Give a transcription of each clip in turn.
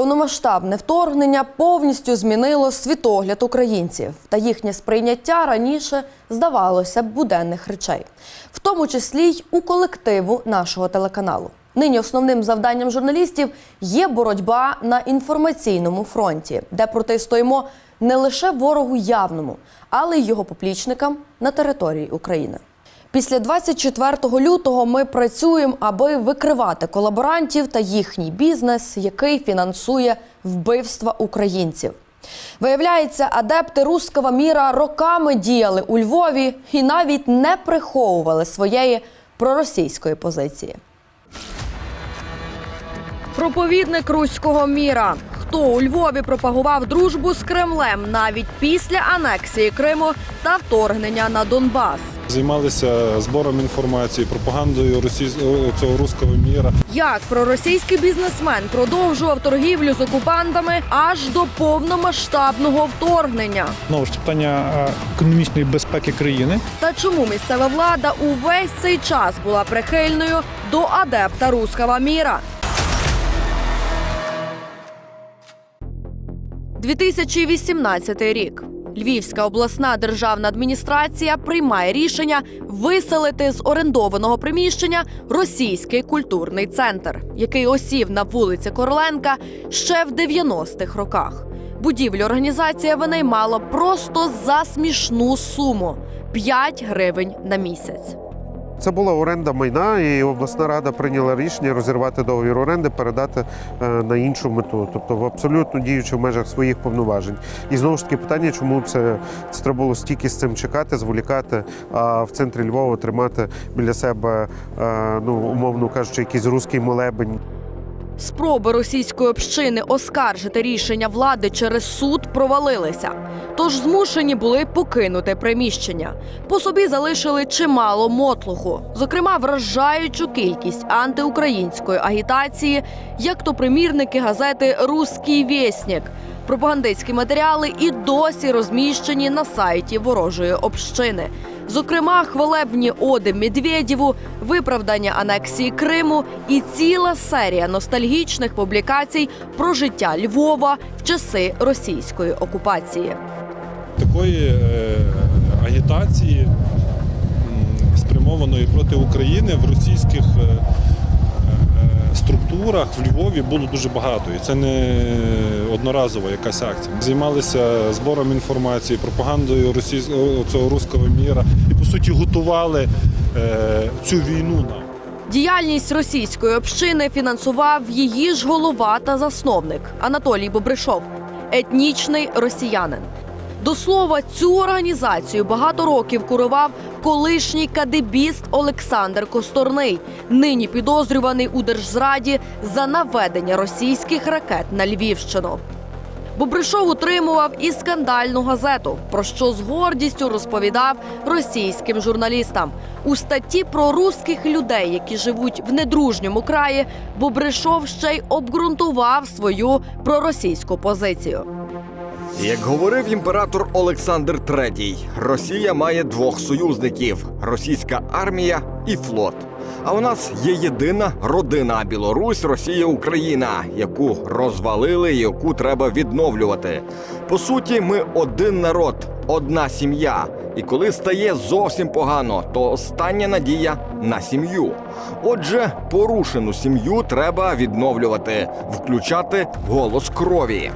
Повномасштабне вторгнення повністю змінило світогляд українців та їхнє сприйняття раніше здавалося буденних речей, в тому числі й у колективу нашого телеканалу. Нині основним завданням журналістів є боротьба на інформаційному фронті, де протистоїмо не лише ворогу явному, але й його поплічникам на території України. Після 24 лютого ми працюємо, аби викривати колаборантів та їхній бізнес, який фінансує вбивства українців. Виявляється, адепти руского міра роками діяли у Львові і навіть не приховували своєї проросійської позиції. Проповідник руського міра. Хто у Львові пропагував дружбу з Кремлем навіть після анексії Криму та вторгнення на Донбас? Займалися збором інформації, пропагандою російсь... о, цього руського міра. Як проросійський бізнесмен продовжував торгівлю з окупантами аж до повномасштабного вторгнення? Знову ж питання е, економічної безпеки країни. Та чому місцева влада увесь цей час була прихильною до адепта руського міра? 2018 рік. Львівська обласна державна адміністрація приймає рішення виселити з орендованого приміщення російський культурний центр, який осів на вулиці Короленка ще в 90-х роках. Будівлю організація винаймала просто за смішну суму 5 гривень на місяць. Це була оренда майна, і обласна рада прийняла рішення розірвати договір оренди, передати е, на іншу мету, тобто в абсолютно діючи в межах своїх повноважень. І знову ж таки питання, чому це, це треба було стільки з цим чекати, зволікати, а в центрі Львова тримати біля себе, е, ну умовно кажучи, якийсь руський молебень. Спроби російської общини оскаржити рішення влади через суд провалилися. Тож змушені були покинути приміщення. По собі залишили чимало мотлуху, зокрема, вражаючу кількість антиукраїнської агітації, як то примірники газети Руський вєснік. Пропагандистські матеріали і досі розміщені на сайті ворожої общини. Зокрема, хвалебні оди Медведєву, виправдання анексії Криму і ціла серія ностальгічних публікацій про життя Львова в часи російської окупації. Такої е, агітації спрямованої проти України в російських е, структурах в Львові було дуже багато. І це не одноразова якась акція. Займалися збором інформації, пропагандою російсь... о, цього руського міра і по суті готували е, цю війну нам. Діяльність російської общини фінансував її ж голова та засновник Анатолій Бобришов, етнічний росіянин. До слова, цю організацію багато років курував колишній кадебіст Олександр Косторний, нині підозрюваний у держзраді за наведення російських ракет на Львівщину. Бобришов утримував і скандальну газету, про що з гордістю розповідав російським журналістам. У статті про русських людей, які живуть в недружньому краї, Бобришов ще й обґрунтував свою проросійську позицію. Як говорив імператор Олександр III, Росія має двох союзників: російська армія і флот. А у нас є єдина родина Білорусь, Росія, Україна, яку розвалили і яку треба відновлювати. По суті, ми один народ, одна сім'я. І коли стає зовсім погано, то остання надія на сім'ю. Отже, порушену сім'ю треба відновлювати, включати голос крові.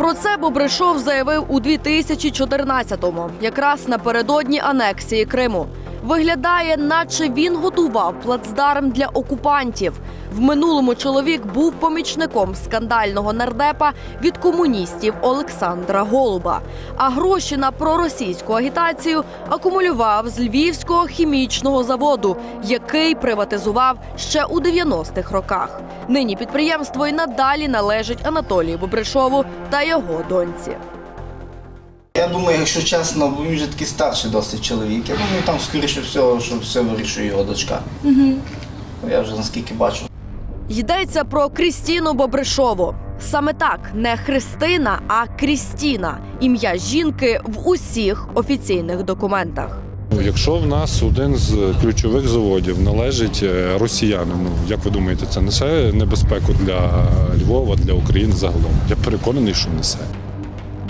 Про це Бобришов заявив у 2014-му, якраз напередодні анексії Криму. Виглядає, наче він готував плацдарм для окупантів. В минулому чоловік був помічником скандального нардепа від комуністів Олександра Голуба. А гроші на проросійську агітацію акумулював з Львівського хімічного заводу, який приватизував ще у 90-х роках. Нині підприємство й надалі належить Анатолію Бобришову та його доньці. Я думаю, якщо чесно, бо він вже такий старший досить чоловік. Я думаю, там скоріше всього, що все вирішує його дочка. Угу. Я вже наскільки бачу. Йдеться про Крістіну Бобришову. Саме так, не Христина, а Крістіна ім'я жінки в усіх офіційних документах. Якщо в нас один з ключових заводів належить е, росіянину, як ви думаєте, це несе небезпеку для Львова, для України загалом? Я переконаний, що несе.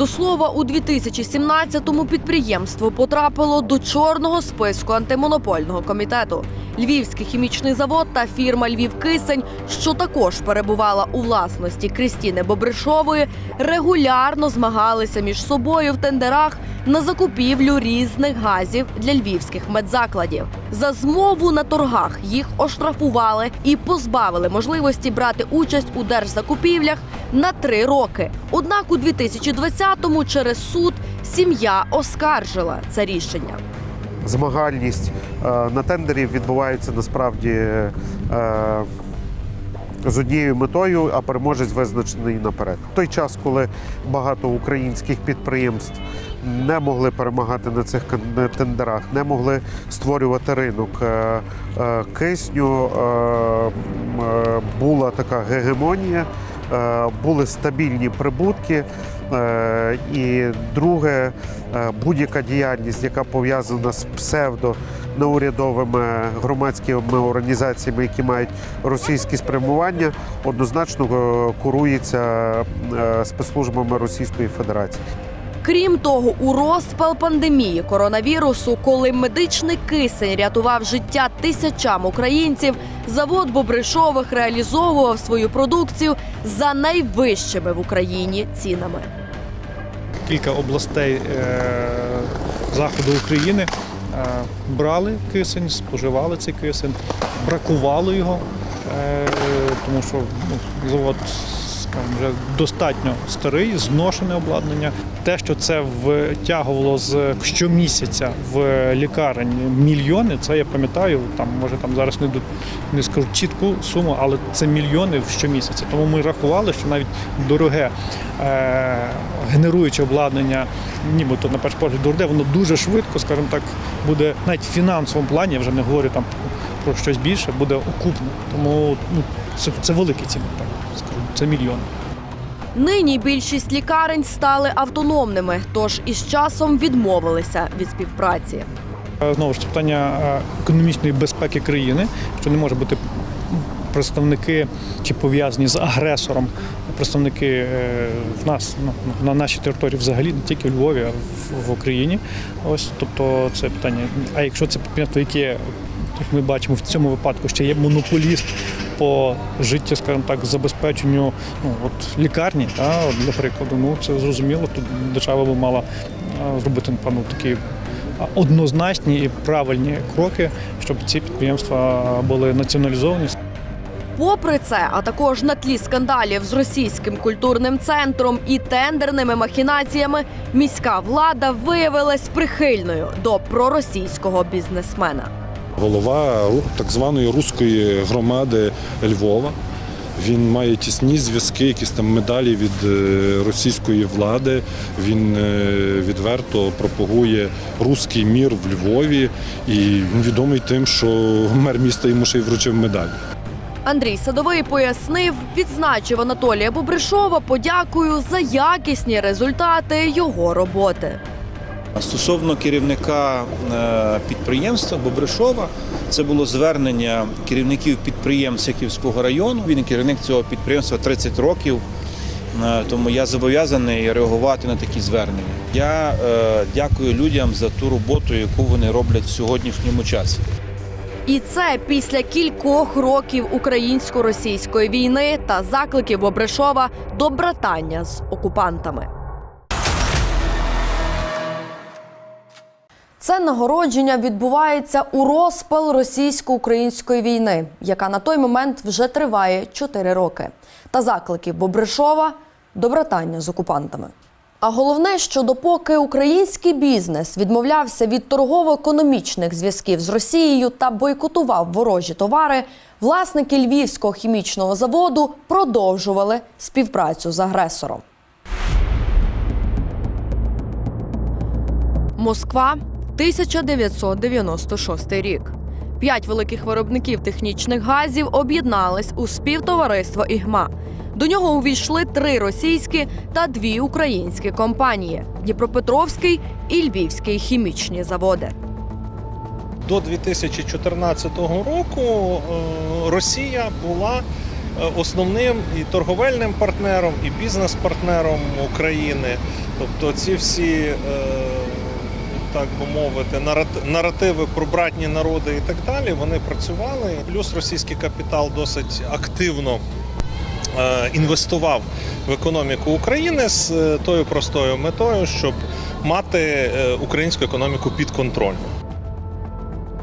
До слова, у 2017-му підприємство потрапило до чорного списку антимонопольного комітету. Львівський хімічний завод та фірма Львівкисень, що також перебувала у власності Крістіни Бобришової, регулярно змагалися між собою в тендерах на закупівлю різних газів для львівських медзакладів. За змову на торгах їх оштрафували і позбавили можливості брати участь у держзакупівлях на три роки. Однак у 2020-му через суд сім'я оскаржила це рішення. Змагальність е, на тендері відбувається насправді е, з однією метою, а переможець визначений наперед. Той час, коли багато українських підприємств не могли перемагати на цих тендерах, не могли створювати ринок е, кисню, була така гегемонія, були стабільні прибутки. Е, І друге, е, будь-яка діяльність, яка пов'язана з псевдо неурядовими громадськими організаціями, які мають російські спрямування, однозначно е, курується спецслужбами Російської Федерації. Крім того, у розпал пандемії коронавірусу, коли медичний кисень рятував життя тисячам українців, завод Бобришових реалізовував свою продукцію за найвищими в Україні цінами. Кілька областей е, заходу України е, брали кисень, споживали цей кисень, бракувало його, е, тому що ну, завод вже достатньо старий, зношене обладнання. Те, що це втягувало з щомісяця в лікарень мільйони, це я пам'ятаю. Там може там зараз не до- не скажу чітку суму, але це мільйони в щомісяця. Тому ми рахували, що навіть дороге е, генеруюче обладнання, нібито на перший погляд дороге, воно дуже швидко, скажімо так, буде навіть в фінансовому плані, я вже не говорю там про щось більше, буде окупно. Тому ну, це, це великі ціни, так це мільйони. Нині більшість лікарень стали автономними, тож із часом відмовилися від співпраці. Е, Знову ж питання е, економічної безпеки країни, що не може бути представники чи пов'язані з агресором, представники е, в нас ну, на нашій території взагалі, не тільки у Львові, а в, в Україні. Ось тобто це питання. А якщо це підприємство, яке як ми бачимо в цьому випадку, ще є монополіст по життя, скажімо так, забезпеченню ну, от, лікарні, та, от, для прикладу, ну це зрозуміло, тут держава би мала зробити напевно такі однозначні і правильні кроки, щоб ці підприємства були націоналізовані. Попри це, а також на тлі скандалів з російським культурним центром і тендерними махінаціями, міська влада виявилась прихильною до проросійського бізнесмена. Голова так званої руської громади Львова. Він має тісні зв'язки, якісь там медалі від е, російської влади. Він е, відверто пропагує руський мір в Львові і він відомий тим, що мер міста йому ще й вручив медаль. Андрій Садовий пояснив, відзначив Анатолія Бобришова подякою за якісні результати його роботи. Стосовно керівника е, підприємства Бобришова, це було звернення керівників підприємств Яківського району. Він керівник цього підприємства 30 років, е, тому я зобов'язаний реагувати на такі звернення. Я е, дякую людям за ту роботу, яку вони роблять в сьогоднішньому часі. І це після кількох років українсько-російської війни та закликів Бобришова до братання з окупантами. Це нагородження відбувається у розпал російсько-української війни, яка на той момент вже триває 4 роки. Та заклики Бобришова до з окупантами. А головне, що допоки український бізнес відмовлявся від торгово-економічних зв'язків з Росією та бойкотував ворожі товари, власники львівського хімічного заводу продовжували співпрацю з агресором. Москва, 1996 рік. П'ять великих виробників технічних газів об'єднались у співтовариство ІГМА. До нього увійшли три російські та дві українські компанії: Дніпропетровський і Львівський хімічні заводи. До 2014 року е, Росія була е, основним і торговельним партнером, і бізнес-партнером України. Тобто ці всі, е, так би мовити, нарат- наративи про братні народи і так далі, вони працювали. Плюс російський капітал досить активно е, інвестував в економіку України з е, тою простою метою, щоб мати е, українську економіку під контролем.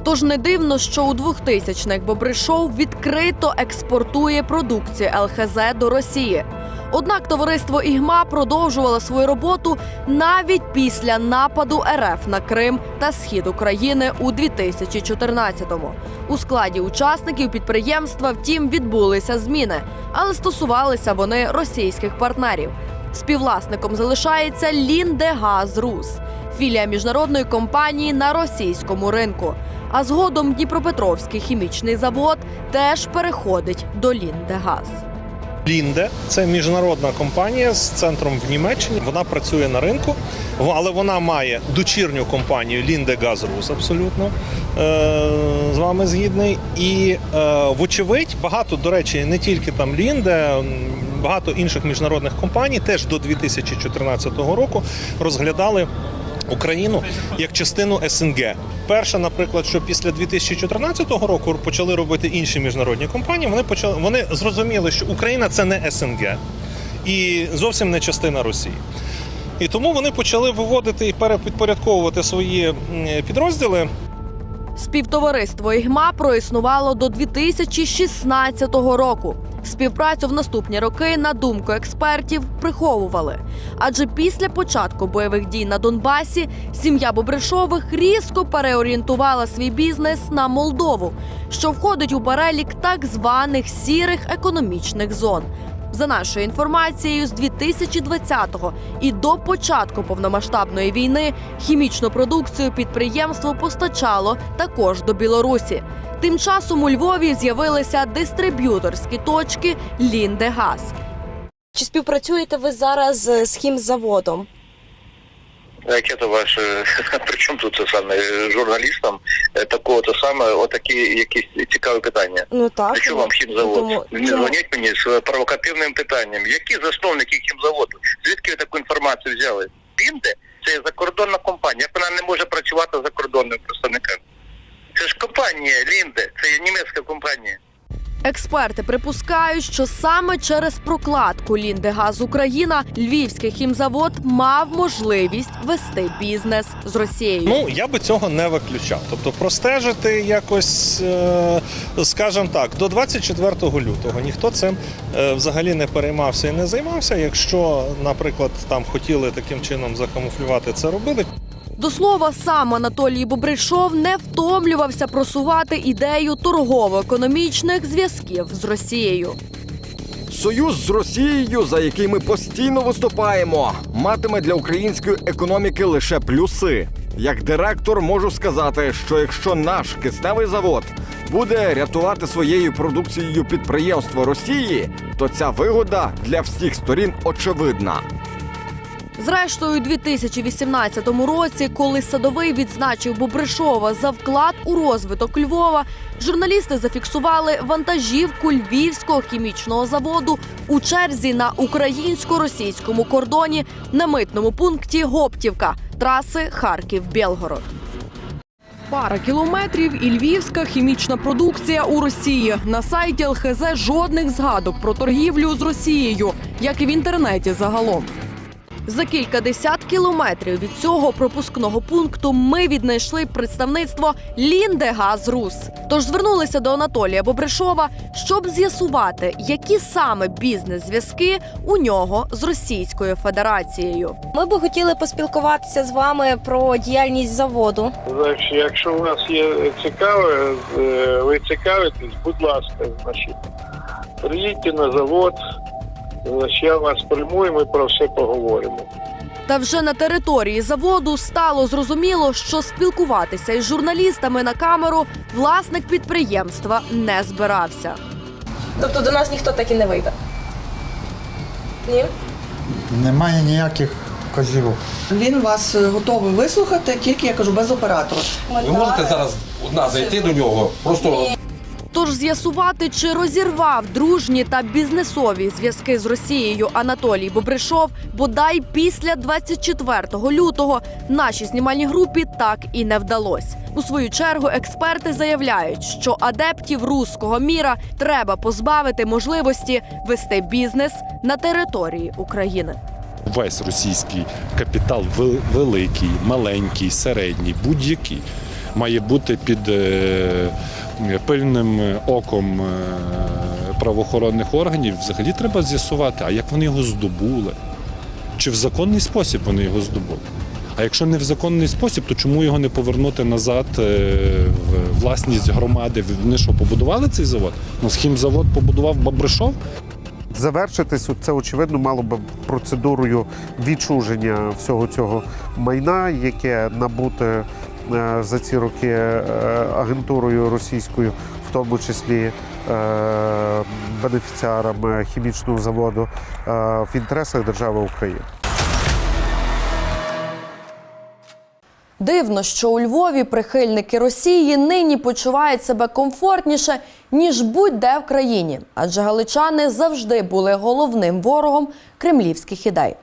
Тож не дивно, що у 2000-х Бобришов відкрито експортує продукцію ЛХЗ до Росії. Однак товариство Ігма продовжувало свою роботу навіть після нападу РФ на Крим та схід України у 2014-му. У складі учасників підприємства, втім, відбулися зміни, але стосувалися вони російських партнерів. Співвласником залишається Ліндегаз Рус, філія міжнародної компанії на російському ринку. А згодом Дніпропетровський хімічний завод теж переходить до Ліндегаз. Лінде це міжнародна компанія з центром в Німеччині. Вона працює на ринку, але вона має дочірню компанію Лінде Газрус. Абсолютно е, з вами згідний. І е, вочевидь, багато до речі, не тільки там Лінде. Багато інших міжнародних компаній теж до 2014 року розглядали Україну як частину СНГ. Перше, наприклад, що після 2014 року почали робити інші міжнародні компанії. Вони почали вони зрозуміли, що Україна це не СНГ і зовсім не частина Росії. І тому вони почали виводити і перепідпорядковувати свої підрозділи Співтовариство Ігма проіснувало до 2016 року. Співпрацю в наступні роки, на думку експертів, приховували. Адже після початку бойових дій на Донбасі сім'я Бобришових різко переорієнтувала свій бізнес на Молдову, що входить у перелік так званих сірих економічних зон. За нашою інформацією, з 2020-го і до початку повномасштабної війни хімічну продукцію підприємство постачало також до Білорусі. Тим часом у Львові з'явилися дистриб'юторські точки Ліндегаз. Чи співпрацюєте ви зараз з хімзаводом? Яке то ваше, при чому тут це саме журналістам е, такого то саме, отакі якісь цікаві питання. Ну так. Для чого вам хімзавод? Тому- Не чому? дзвоніть мені з провокативним питанням. Які засновники хімзаводу? Звідки ви таку інформацію взяли? Бінде це закордонна компанія. Вона не може працювати за кордонним представниками? Це ж компанія Лінде, це є німецька компанія. Експерти припускають, що саме через прокладку Ліндегаз Україна львівський хімзавод мав можливість вести бізнес з Росією. Ну я би цього не виключав. Тобто простежити якось, е, скажімо так, до 24 лютого ніхто цим е, взагалі не переймався і не займався. Якщо, наприклад, там хотіли таким чином закамуфлювати це робили. До слова, сам Анатолій Бобришов не втомлювався просувати ідею торгово-економічних зв'язків з Росією. Союз з Росією, за який ми постійно виступаємо, матиме для української економіки лише плюси. Як директор можу сказати, що якщо наш кисневий завод буде рятувати своєю продукцією підприємство Росії, то ця вигода для всіх сторін очевидна. Зрештою, у 2018 році, коли садовий відзначив Бобришова за вклад у розвиток Львова, журналісти зафіксували вантажівку львівського хімічного заводу у черзі на українсько-російському кордоні на митному пункті Гоптівка траси Харків-Білгород. Пара кілометрів і львівська хімічна продукція у Росії. На сайті ЛХЗ жодних згадок про торгівлю з Росією, як і в інтернеті загалом. За кілька десят кілометрів від цього пропускного пункту ми віднайшли представництво Ліндегаз Рус. Тож звернулися до Анатолія Бобришова, щоб з'ясувати, які саме бізнес-зв'язки у нього з Російською Федерацією. Ми би хотіли поспілкуватися з вами про діяльність заводу. Значить, якщо у вас є цікаве, е, ви цікавитесь, будь ласка, значить, приїдьте на завод, я вас прийму і ми про все поговоримо. Та вже на території заводу стало зрозуміло, що спілкуватися із журналістами на камеру власник підприємства не збирався. Тобто до нас ніхто так і не вийде. Ні? Немає ніяких вказівок. Він вас е, готовий вислухати, тільки я кажу без оператора. Ви можете зараз одна зайти до нього, просто Тож з'ясувати, чи розірвав дружні та бізнесові зв'язки з Росією Анатолій Бобришов, бодай після 24 лютого нашій знімальній групі так і не вдалося. У свою чергу експерти заявляють, що адептів руського міра треба позбавити можливості вести бізнес на території України. Весь російський капітал вел- великий, маленький, середній, будь-який має бути під е, пильним оком е, правоохоронних органів. Взагалі треба з'ясувати, а як вони його здобули, чи в законний спосіб вони його здобули. А якщо не в законний спосіб, то чому його не повернути назад е, в власність громади? Вони що, побудували цей завод? Ну, хімзавод побудував Бабришов? Завершитись це очевидно мало би процедурою відчуження всього цього майна, яке набуте е, за ці роки е, агентурою російською, в тому числі е, бенефіціарами хімічного заводу е, в інтересах держави України. Дивно, що у Львові прихильники Росії нині почувають себе комфортніше ніж будь-де в країні, адже галичани завжди були головним ворогом кремлівських ідей.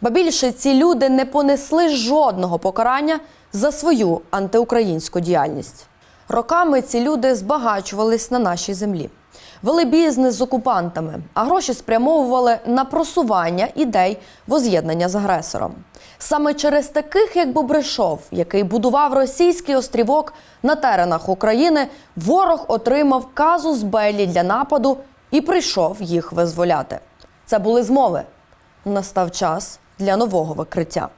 Ба більше ці люди не понесли жодного покарання за свою антиукраїнську діяльність. Роками ці люди збагачувались на нашій землі, вели бізнес з окупантами, а гроші спрямовували на просування ідей воз'єднання з агресором. Саме через таких, як Бобришов, який будував російський острівок на теренах України, ворог отримав казус Беллі для нападу і прийшов їх визволяти. Це були змови. Настав час для нового викриття.